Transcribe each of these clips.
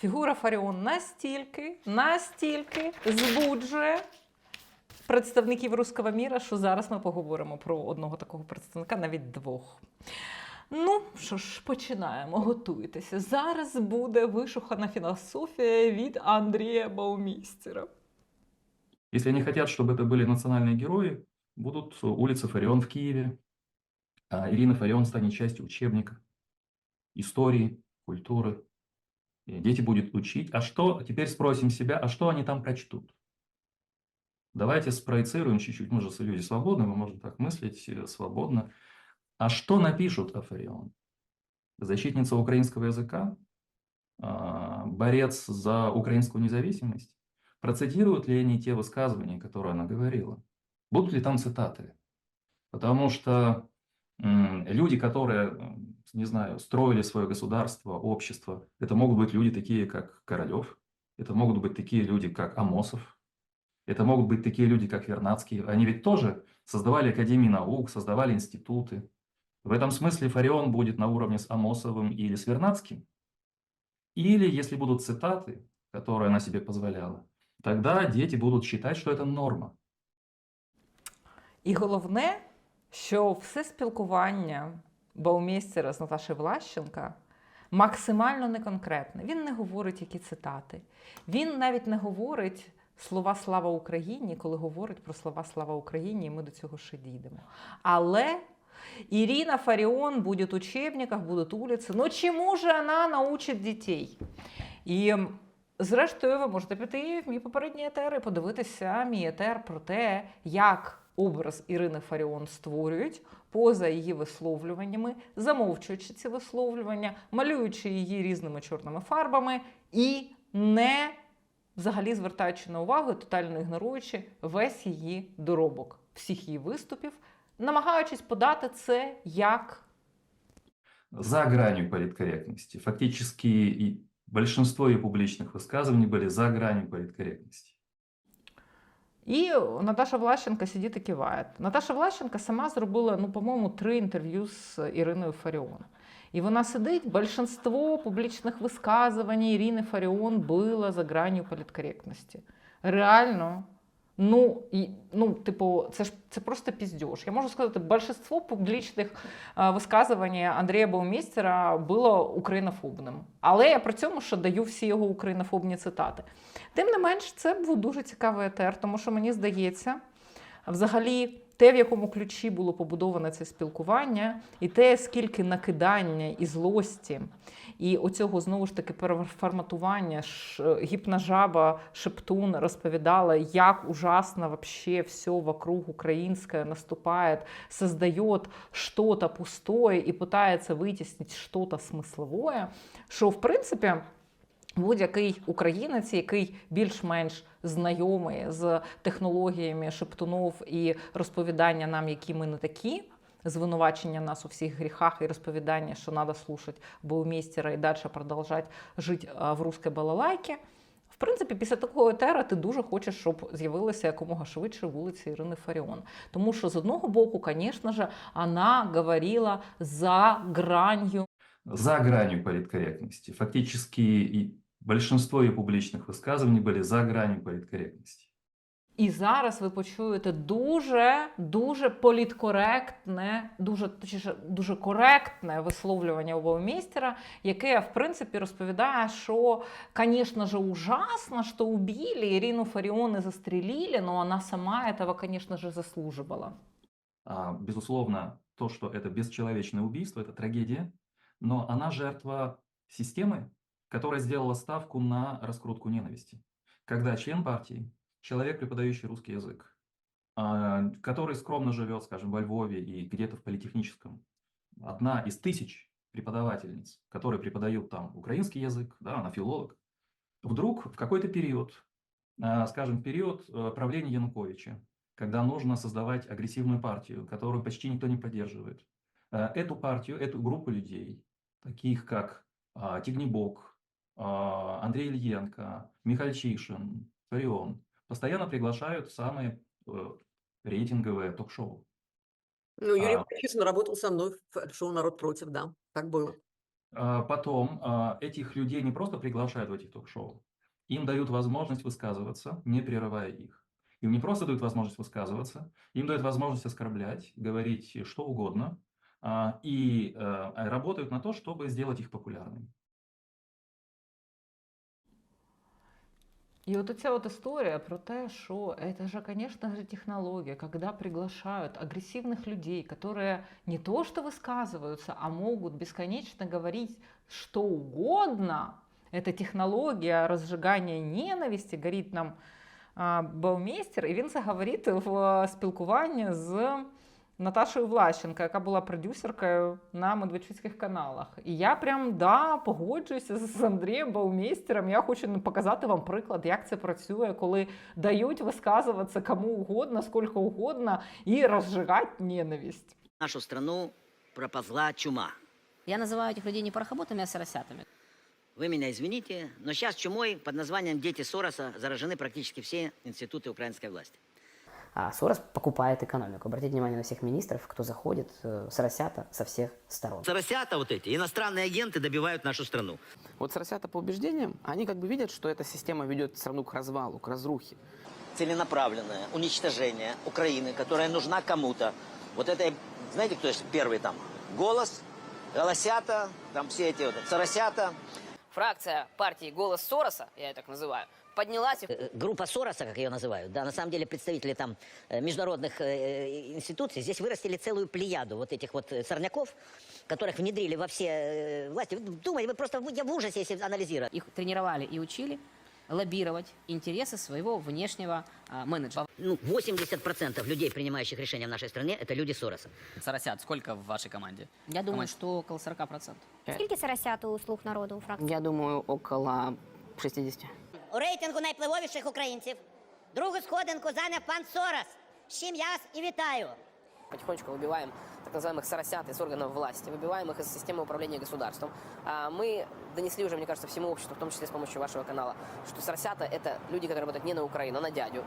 Фігура Фаріон настільки, настільки збуджує представників руського міра, що зараз ми поговоримо про одного такого представника, навіть двох. Ну, що ж, починаємо, готуйтеся. Зараз буде вишухана філософія від Андрія Баумістера. Если они хотят, чтобы это были национальные герои, будут улицы Фарион в Киеве. а Ирина Фарион станет частью учебника истории, культуры. И дети будут учить. А что, теперь спросим себя, а что они там прочтут? Давайте спроецируем чуть-чуть. Мы же люди свободны, мы можем так мыслить э, свободно. А что напишут о? Защитница украинского языка? А, Борец за украинскую независимость? Процитируют ли они те высказывания, которые она говорила? Будут ли там цитаты? Потому что люди, которые, не знаю, строили свое государство, общество, это могут быть люди такие, как Королев, это могут быть такие люди, как Амосов, это могут быть такие люди, как Вернадский. Они ведь тоже создавали академии наук, создавали институты. В этом смысле Фарион будет на уровне с Амосовым или с Вернадским. Или, если будут цитаты, которые она себе позволяла, тогда дети будут считать, что это норма. І головне, що все спілкування Баумейстера з Наташею Влащенка максимально неконкретне. Він не говорить, які цитати. Він навіть не говорить слова Слава Україні, коли говорить про слова Слава Україні, і ми до цього ще дійдемо. Але Ирина Фарион будет в учебниках, будут улицы. Но чему же вона научить дітей? І зрештою, ви можете піти в мій попередній етер і подивитися мій етер про те, як образ Ірини Фаріон створюють поза її висловлюваннями, замовчуючи ці висловлювання, малюючи її різними чорними фарбами і не взагалі звертаючи на увагу, тотально ігноруючи весь її доробок всіх її виступів, намагаючись подати це як За гранью политкорректности. Фактически и большинство ее публичных высказываний были за гранью политкорректности. І Наташа Влащенка сидить і киває. Наташа Влащенка сама зробила, ну, по-моєму, три інтерв'ю з Іриною Фаріон. І вона сидить, більшість публічних висказувань Ірини Фаріон було за гранью політкоректності. Реально, ну, і, ну, типу, це ж це просто піздеж. Я можу сказати, большинство публічних е, висказувань Андрія Баумістера було українофобним. Але я при цьому ще даю всі його українофобні цитати. Тим не менш, це був дуже цікавий етер, тому що мені здається, взагалі, те, в якому ключі було побудоване це спілкування, і те, скільки накидання і злості, і оцього знову ж таки переформатування ш- гіпножаба Шептун розповідала, як ужасно вообще все вокруг украинское наступает, создает что-то пустое і пытается витіснити что-то смисловое, що в принципі. Будь-який українець, який більш-менш знайомий з технологіями шептунов і розповідання нам, які ми не такі, звинувачення нас у всіх гріхах і розповідання, що треба слушати Баумейстера і далі продовжувати жити в русській балалайці. В принципі, після такого етера ти дуже хочеш, щоб з'явилися якомога швидше вулиці Ірини Фаріон. Тому що з одного боку, звісно ж, вона говорила за гранью За гранью политкорректности. Фактически и большинство ее публичных высказываний были за гранью политкорректности. І зараз ви почуєте дуже дуже політкоректне, дуже точніше, дуже коректне висловлювання у Баумейстера, яке в принципі розповідає, що, звісно ж, ужасно, що убили Ірину Фаріон і застрелили, но вона сама этого, звісно ж, заслуживала. А, Безусловно, то, что это бесчеловечное убийство, это трагедия, Но она жертва системы, которая сделала ставку на раскрутку ненависти. Когда член партии, человек, преподающий русский язык, а, который скромно живет, скажем, во Львове и где-то в политехническом, одна из тысяч преподавательниц, которые преподают там украинский язык, да, она филолог, вдруг в какой-то период, а, скажем, период э, правления Януковича, когда нужно создавать агрессивную партию, которую почти никто не поддерживает. Э, Эту партию, эту группу людей, таких как а, Тигнебок, а, Андрей Ильенко, Михальчишин, Фарион, постоянно приглашают самые э, рейтинговые ток-шоу. Ну, Юрий А. Работал со мной в шоу «Народ против», да, так было. А, Потом а, этих людей не просто приглашают в эти ток-шоу, им дают возможность высказываться, не прерывая их. Им не просто дают возможность высказываться, им дают возможность оскорблять, говорить что угодно, и э, работают на то, чтобы сделать их популярными. І от оця от історія про те, що це же, конечно же, технология, когда приглашают агрессивных людей, которые не то что высказываются, а могут бесконечно говорить что угодно. Это технологія розжигання ненависті, говорить нам а, Баумейстер, і він це говорить в спілкуванні з Наташою Влащенко, яка була продюсеркою на медведчуцьких каналах. І я прям да, погоджуюся з Андрієм Баумейстером. Я хочу ну, показати вам приклад, як це працює, коли дають висказуватися кому угодно, скільки угодно, і розжигати ненависть. нашу страну проползла чума. Я называю этих людей не порохоботами, а соросятами. Вы меня извините, но сейчас чумой под названием «Дети Сороса» заражены практически все институты украинской власти. А Сорос покупает экономику. Обратите внимание на всех министров, кто заходит, э, соросята со всех сторон. Соросята вот эти, иностранные агенты добивают нашу страну. Вот соросята по убеждениям, они как бы видят, что эта система ведет страну к развалу, к разрухе. Целенаправленное уничтожение Украины, которая нужна кому-то. Вот это, знаете, кто есть первый там? Голос, голосята, там все эти вот, соросята. фракция партии «Голос Сороса», я ее так называю, поднялась и Э, Группа Сороса, как ее называют, да, на самом деле представители там э, международных э, институций здесь вырастили целую плеяду вот этих вот э, сорняков, которых внедрили во все э, власти. Вы думаете, вы просто в- я в ужасе, если анализировать. Их тренировали и учили лоббировать интересы своего внешнего а, менеджера. Ну, 80% людей, принимающих решения в нашей стране, это люди Сороса. Соросят, сколько в вашей команде? Я думаю, Команд- что около 40%. Скільки соросят у слуг народу у фракції? Я думаю, около 60. У рейтингу найвпливовіших українців другу сходинку зайняв пан Сорос. З чим я вас і вітаю. потихонечку выбиваем так называемых соросят из органов власти, выбиваем их из системы управления государством. А мы донесли уже, мне кажется, всему обществу, в том числе с помощью вашего канала, что соросята — это люди, которые работают не на Украину, а на дядю.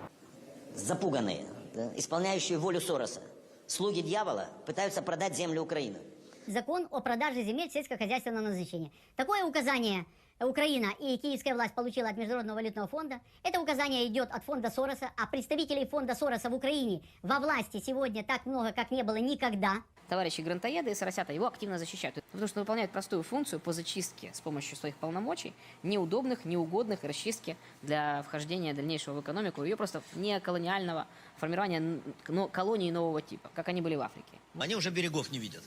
Запуганные, да, исполняющие волю Сороса. Слуги дьявола пытаются продать землю Украины. Закон о продаже земель сельскохозяйственного назначения. Такое указание Украина и киевская власть получила от Международного валютного фонда. Это указание идет от фонда Сороса, а представителей фонда Сороса в Украине во власти сегодня так много, как не было никогда. Товарищи грантоеды и соросята его активно защищают, потому что выполняют простую функцию по зачистке с помощью своих полномочий неудобных, неугодных расчистки для вхождения дальнейшего в экономику ее просто неколониального формирования н- но колонии нового типа, как они были в Африке. Они уже берегов не видят.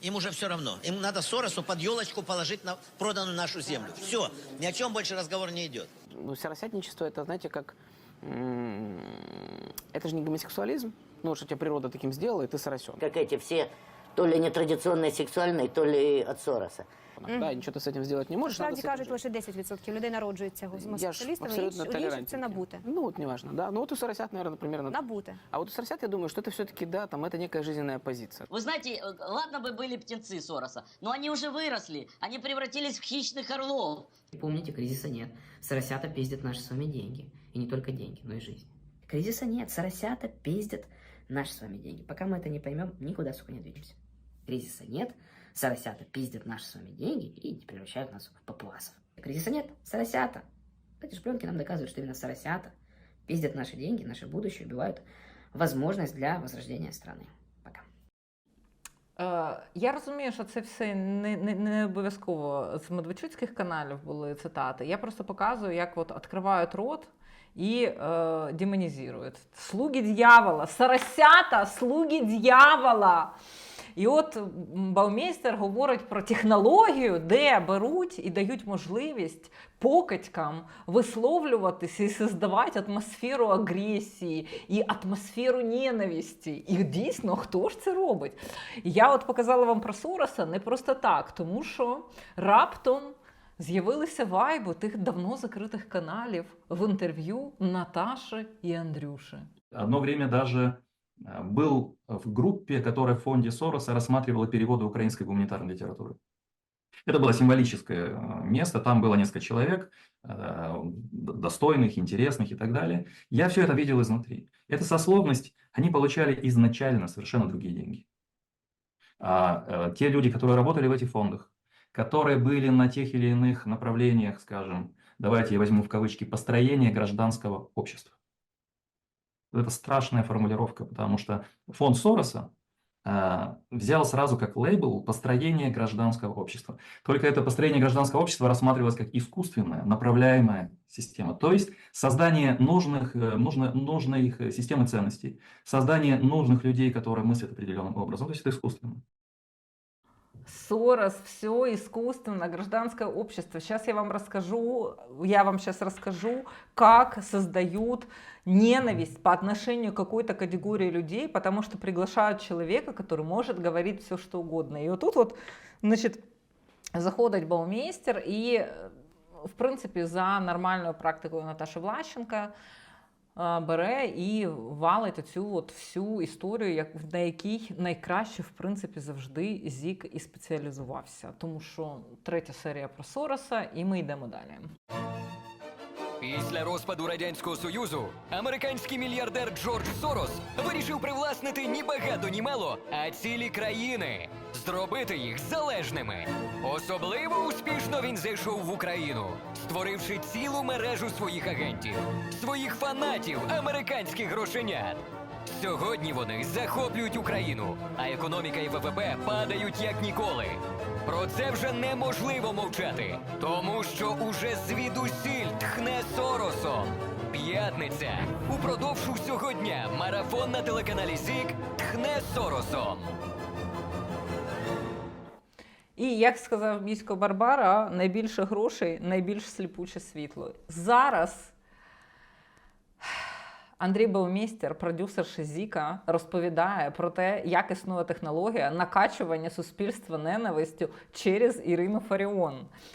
Им уже все равно. Им надо Соросу под елочку положить на проданную нашу землю. Все. Ни о чем больше разговор не идет. Ну, соросятничество, это, знаете, как... Это же не гомосексуализм. Ну, что тебя природа таким сделала, и ты соросен. Как эти все, то ли нетрадиционные сексуальные, то ли от Сороса Да, ничего ты с этим сделать не можешь. надо Насправді с этим кажуть, жить. лише 10% людей народжуються Я ж гомосексуалістами, абсолютно інші- у інших толерантен. це набути. Ну, вот неважно, да. Ну, вот у соросят, наверное, примерно... Набути. А вот у соросят, я думаю, что это все-таки, да, там, это некая жизненная позиция. Вы знаете, э, ладно бы были птенцы Сороса, но они уже выросли. Они превратились в хищных орлов. Помните, кризиса нет. Соросята пиздят наши с вами деньги. И не только деньги, но и жизнь. Кризиса нет. Соросята пиздят наши с вами деньги. Пока мы это не поймем, никуда, сука, не двинемся. Кризиса нет. Соросята пиздят наши с вами деньги и превращают нас в папуасов. Кризиса нет. Соросята. Эти шпленки нам доказывают, что именно соросята пиздят наши деньги, наше будущее, убивают возможность для возрождения страны. Пока. Е, Я розумію, що це все не, не, не обов'язково з медведчуцьких каналів були цитати. Я просто показую, як от відкривають рот і е, демонізують. Слуги дьявола, соросята, слуги дьявола. І от Баумейстер говорить про технологію, де беруть і дають можливість покидькам висловлюватися і создавати атмосферу агресії і атмосферу ненависті. І дійсно, хто ж це робить? Я от показала вам про Сороса не просто так, тому що раптом з'явилися вайби тих давно закритих каналів в інтерв'ю Наташі і Андрюші. Одно время даже был в группе, которая в фонде Сороса рассматривала переводы украинской гуманитарной литературы. Это было символическое э, место, там было несколько человек, э, достойных, интересных и так далее. Я все это видел изнутри. Эта сословность, они получали изначально совершенно другие деньги. А э, те люди, которые работали в этих фондах, которые были на тех или иных направлениях, скажем, давайте я возьму в кавычки, построения гражданского общества. Это страшная формулировка, потому что фонд Сороса а, взял сразу как лейбл построение гражданского общества. Только это построение гражданского общества рассматривалось как искусственная, направляемая система. То есть создание нужных, э, нужно, нужной их системы ценностей, создание нужных людей, которые мыслят определенным образом. То есть это искусственно. Сорос, все искусственно, гражданское общество. Сейчас я вам расскажу, я вам сейчас расскажу, как создают ненависть по отношению к какой-то категории людей, потому что приглашают человека, который может говорить все, что угодно. І отут от, значить, заходить баумейстер і, в принципі, за нормальною практикою Наташі Влащенка е, бере і валить оцю от всю історію, як, на якій найкраще, в принципі, завжди Зік і спеціалізувався. Тому що третя серія про Сороса, і ми йдемо далі. Після розпаду радянського союзу американський мільярдер Джордж Сорос вирішив привласнити ні багато, ні мало, а цілі країни, зробити їх залежними. Особливо успішно він зайшов в Україну, створивши цілу мережу своїх агентів, своїх фанатів, американських грошенят. Сьогодні вони захоплюють Україну, а економіка і ВВП падають як ніколи. Про це вже неможливо мовчати, тому що уже звідусіль тхне Соросом. П'ятниця. Упродовж усього дня марафон на телеканалі ЗІК тхне Соросом. І як сказав місько Барбара, найбільше грошей, найбільш сліпуче світло. Зараз Андрій Баумістер, продюсер Шизіка, розповідає про те, як існує технологія накачування суспільства ненавистю через Ірину Фаріон.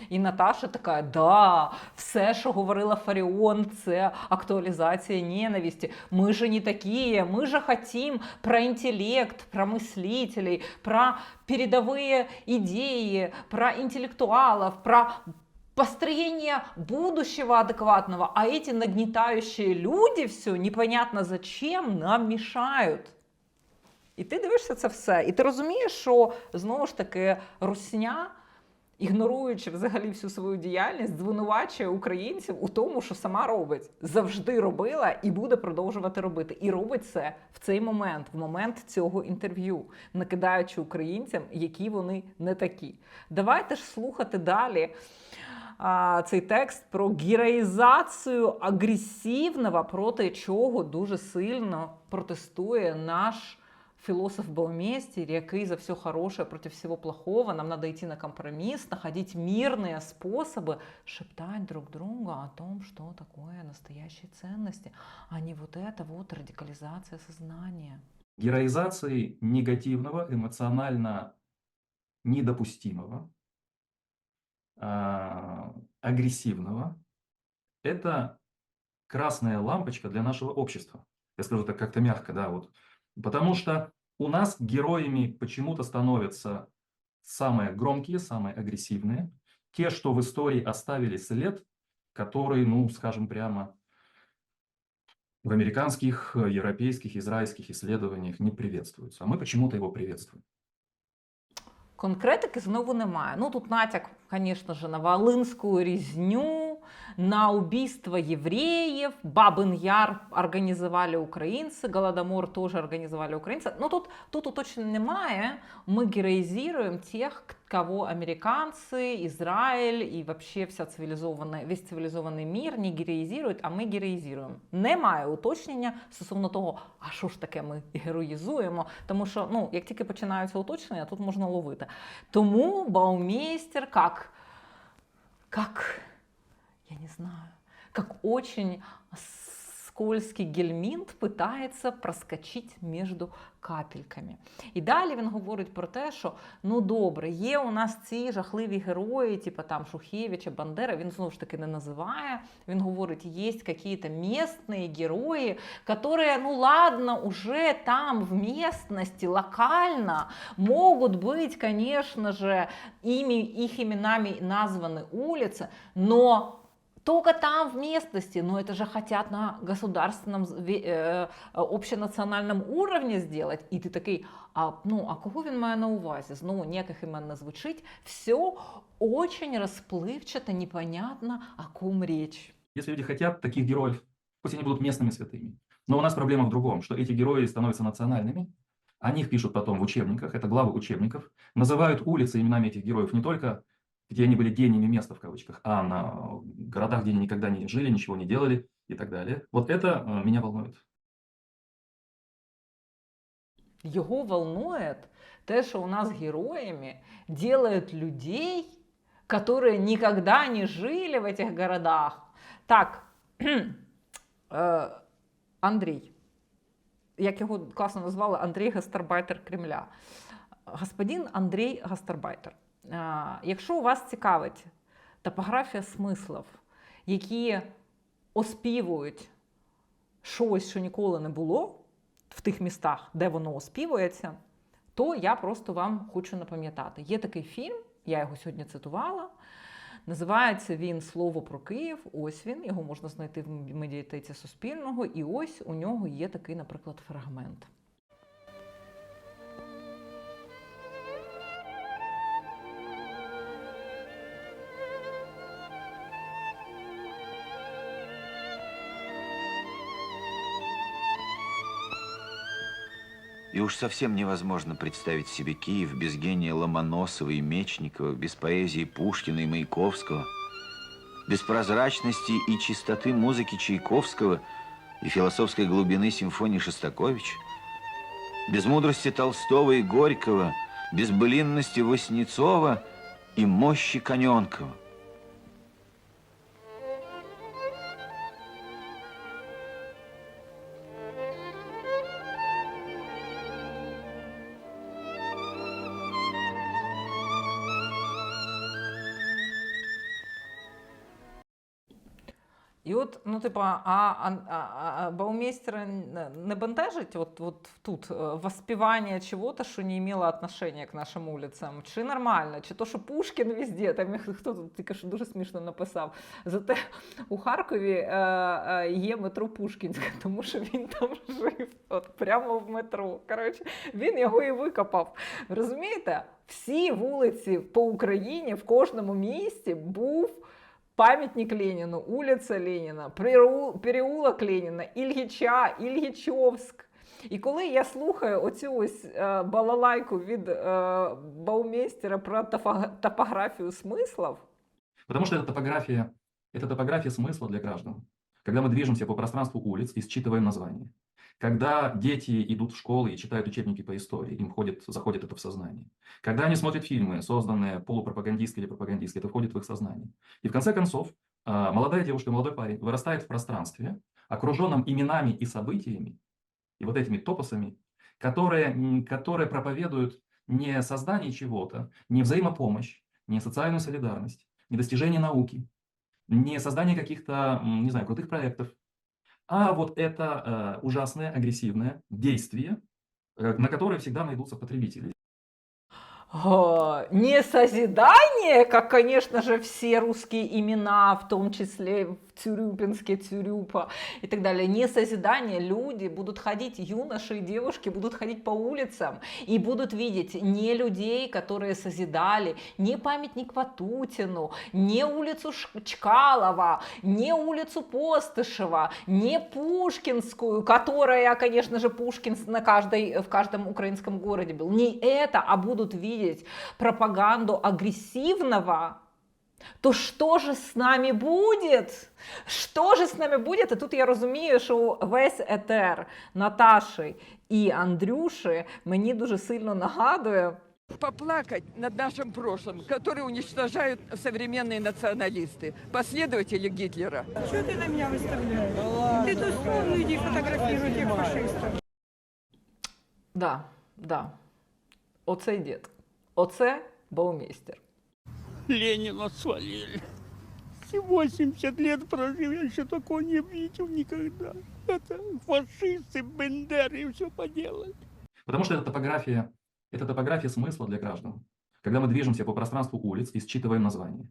І Наташа така: да, все, що говорила Фаріон, це актуалізація ненависті. Ми же не такі, ми же хотим про інтелект, про мислителей, про передовые идеи, про интеллектуалов, про построение будущего адекватного, а эти нагнетающие люди все непонятно зачем нам мішають. І ти дивишся це все, і ти розумієш, що знову ж таки русня, ігноруючи взагалі всю свою діяльність, звинувачує українців у тому, що сама робить, завжди робила і буде продовжувати робити. І робить це в цей момент, в момент цього інтерв'ю, накидаючи українцям, які вони не такі. Давайте ж слухати далі а, цей текст про героїзацію агресивного, проти чого дуже сильно протестує наш философ Бауместер, який за все хорошее против всего плохого, нам надо идти на компромисс, находить мирные способы шептать друг другу о том, что такое настоящие ценности, а не вот это вот радикализация сознания. Героизации негативного, эмоционально недопустимого, а, агрессивного – это красная лампочка для нашего общества. Я скажу так как-то мягко, да, вот. Потому что у нас героями почему-то становятся самые громкие, самые агрессивные, те, что в истории оставили след, который, ну, скажем прямо, в американских, европейских, израильских исследованиях не приветствуется. А мы почему-то его приветствуем. Конкретики знову немає. Ну тут натяк, звісно ж, на Волинську різню, на убийство евреев, Бабин Яр организовали украинцы, Голодомор тоже организовали украинцы. Ну тут, тут уточнень немає. Мы героизируем тех, кого американцы, Израиль и вообще вся цивилизованная, весь цивилизований мір не героїзують, а ми героїзуємо. Немає уточнення стосовно того, а що ж таке ми героїзуємо, тому що ну, як тільки починаються уточнення, тут можна ловити. Тому Баумейстер как, как, я не знаю, как очень скользкий гельмінт пытається проскочити між капельками. І далі він говорить про те, що ну добре, є у нас ці жахливі герої, типу там Шухевича, Бандера. Він знову ж таки не називає. Він говорить, є якісь місцеві герої, які, ну ладно, уже там в местности локально могут быть, конечно же, ими, их именами названы улицы, но только там в местности, но это же хотят на государственном, з- ве- е, общенаціональному уровні сделать. І ти такий, а, ну, а кого він має на увазі? Знову ніяких імен не звучить. Все очень розпливчато, непонятно, о ком речь. Если люди хотят таких героев, пусть они будут местными святыми. Но у нас проблема в другом, что эти герои становятся национальными, о них пишут потом в учебниках, это главы учебников, называют улицы именами этих героев не только где они были гениями места в кавычках, а на городах, где они никогда не жили, ничего не делали и так далее. Вот это э, меня волнует. Його волнует те, що у нас героями делают людей, которые никогда не жили в этих городах. Так, е, Андрій, як його класно назвали, Андрій Гастарбайтер Кремля. Господин Андрій Гастарбайтер. Якщо вас цікавить топографія смислів, які оспівують щось, що ніколи не було в тих містах, де воно оспівується, то я просто вам хочу напам'ятати. Є такий фільм, я його сьогодні цитувала. Називається він Слово про Київ. Ось він. Його можна знайти в медіатеці Суспільного. І ось у нього є такий, наприклад, фрагмент. Уж совсем невозможно представить себе Киев без гения Ломоносова и Мечникова, без поэзии Пушкина и Маяковского, без прозрачности и чистоты музыки Чайковского и философской глубины симфонии Шостаковича, без мудрости Толстого и Горького, без былинности Васнецова и мощи Коненкова. Типа, а, а, а, Баумейстера не- бентежить от, от тут е, воспівання чего-то, що не имело отношения к нашим улицам? Чи нормально? Чи то, що Пушкін везде, там хто тут тільки що дуже смішно написав. Зате у Харкові е, е, є метро Пушкінське, тому що він там жив, от прямо в метро. Коротше, він його і викопав. Розумієте? Всі вулиці по Україні в кожному місті був памятник Ленину, улиця Леніна, переу- переулок Леніна, Ільгіча, Ільгічовськ. І коли я слухаю оцю ось е, балалайку від е, Баумейстера про тофа- топографію смислів, Потому что это топография, это топография смысла для граждан. Когда мы движемся по пространству улиц и считываем названия. Когда дети идут в школы и читают учебники по истории, им входит, заходит это в сознание. Когда они смотрят фильмы, созданные полупропагандистские или пропагандистские, это входит в их сознание. И в конце концов, а, молодая девушка, молодой парень вырастает в пространстве, окруженном именами и событиями, и вот этими топосами, которые, которые проповедуют не создание чего-то, не взаимопомощь, не социальную солидарность, не достижение науки, не создание каких-то, м, не знаю, крутых проектов, а вот это э, ужасное, агрессивное действие, э, на которое всегда найдутся потребители. О, Не созидание, как, конечно же, все русские имена, в том числе в Цюрюпинске, Цюрюпа и так далее. Не созидание, люди будут ходить, юноши и девушки будут ходить по улицам и будут видеть не людей, которые созидали, не памятник Ватутину, не улицу Чкалова, не улицу Постышева, не Пушкинскую, которая, конечно же, Пушкин на каждой, в каждом украинском городе был. Не это, а будут видеть пропаганду агрессивного, то что же с нами будет? Що ж з нами буде? І тут я розумію, що весь етер Наташі і Андрюші мені дуже сильно нагадує. поплакать над нашим прошлым, которое уничтожают современные националисты, последователи Гитлера. Что ты на меня выставляешь? Ты тут словно иди фотографируй этих фашистов. Да, да. Оцей дід. Оце Баумейстер. Ленина свалили. 80 лет прожил, я еще такого не видел никогда. Это фашисты, бендеры, все поделали. Потому что это топография, это топография смысла для граждан. Когда мы движемся по пространству улиц и считываем названия.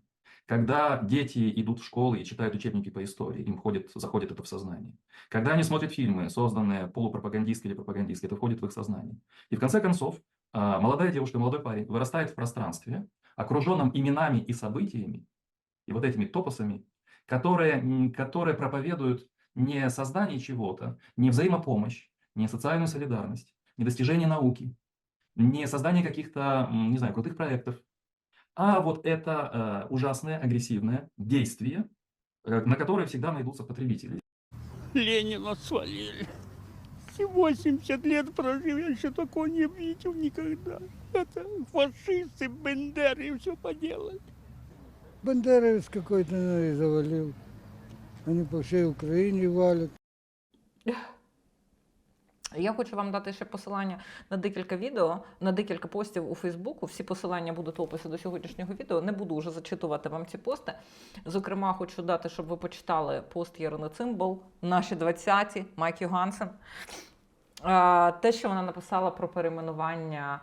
Когда дети идут в школы и читают учебники по истории, им входит, заходит это в сознание. Когда они смотрят фильмы, созданные полупропагандистские или пропагандистские, это входит в их сознание. И в конце концов, молодая девушка, молодой парень вырастает в пространстве, окруженном именами и событиями, и вот этими топосами, которые, которые проповедуют не создание чего-то, не взаимопомощь, не социальную солидарность, не достижение науки, не создание каких-то, не знаю, крутых проектов, а вот это э, ужасное агрессивное действие, э, на которое всегда найдутся потребители. Ленина свалили. Все 80 лет прожил, я еще такого не видел никогда. Это фашисты, бендеры все поделали. Бандеровец какой-то наверное, завалил. Они по всей Украине валят. Я хочу вам дати ще посилання на декілька відео, на декілька постів у Фейсбуку. Всі посилання будуть в описі до сьогоднішнього відео. Не буду вже зачитувати вам ці пости. Зокрема, хочу дати, щоб ви почитали пост Єрини Цимбал, наші 20-ті, Майк Йогансен. Те, що вона написала про перейменування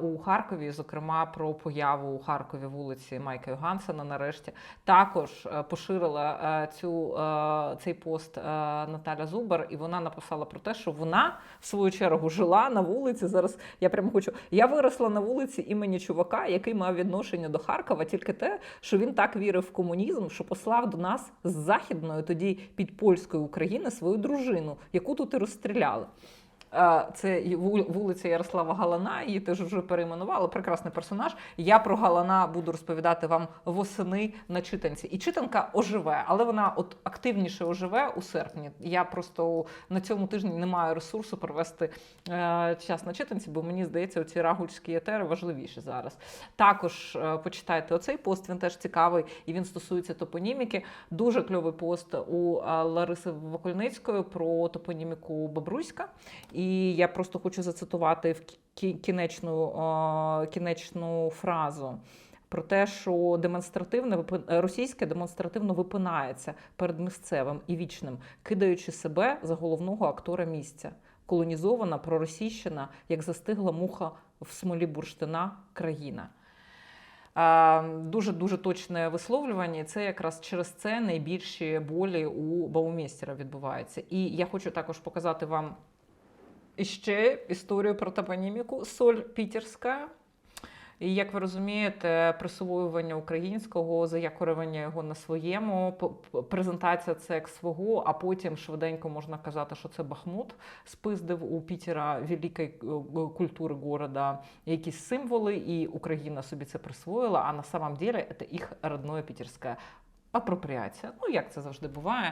у Харкові, зокрема про появу у Харкові вулиці Майка Йогансена, нарешті, також е, поширила е, цю, е, цей пост Наталя Зубер, і вона написала про те, що вона в свою чергу жила на вулиці. Зараз я прямо хочу. Я виросла на вулиці імені чувака, який мав відношення до Харкова, тільки те, що він так вірив в комунізм, що послав до нас з західної, тоді підпольської України свою дружину, яку тут і розстріляли. Це вулиця Ярослава Галана, її теж вже перейменували. Прекрасний персонаж. Я про Галана буду розповідати вам восени на читанці. І читанка оживе, але вона от активніше оживе у серпні. Я просто на цьому тижні не маю ресурсу провести е, час на читанці, бо мені здається, ці рагульські етери важливіші зараз. Також е, почитайте оцей пост, він теж цікавий і він стосується топоніміки. Дуже кльовий пост у е, Лариси Вокольницької про топоніміку Бобруська. І я просто хочу зацитувати в кінечну, кінечну фразу. Про те, що демонстративне російське демонстративно випинається перед місцевим і вічним, кидаючи себе за головного актора місця. Колонізована, проросійщена, як застигла муха в смолі бурштина країна. Дуже дуже точне висловлювання. Це якраз через це найбільші болі у Баумейстера відбуваються. І я хочу також показати вам ще історію про топоніміку Соль Пітерська. І як ви розумієте, присвоювання українського, заякорювання його на своєму, презентація це як свого, а потім швиденько можна казати, що це Бахмут спиздив у Пітера великої е, культури города якісь символи, і Україна собі це присвоїла, а на самом деле це їх родное пітерське апропріація. Ну, як це завжди буває.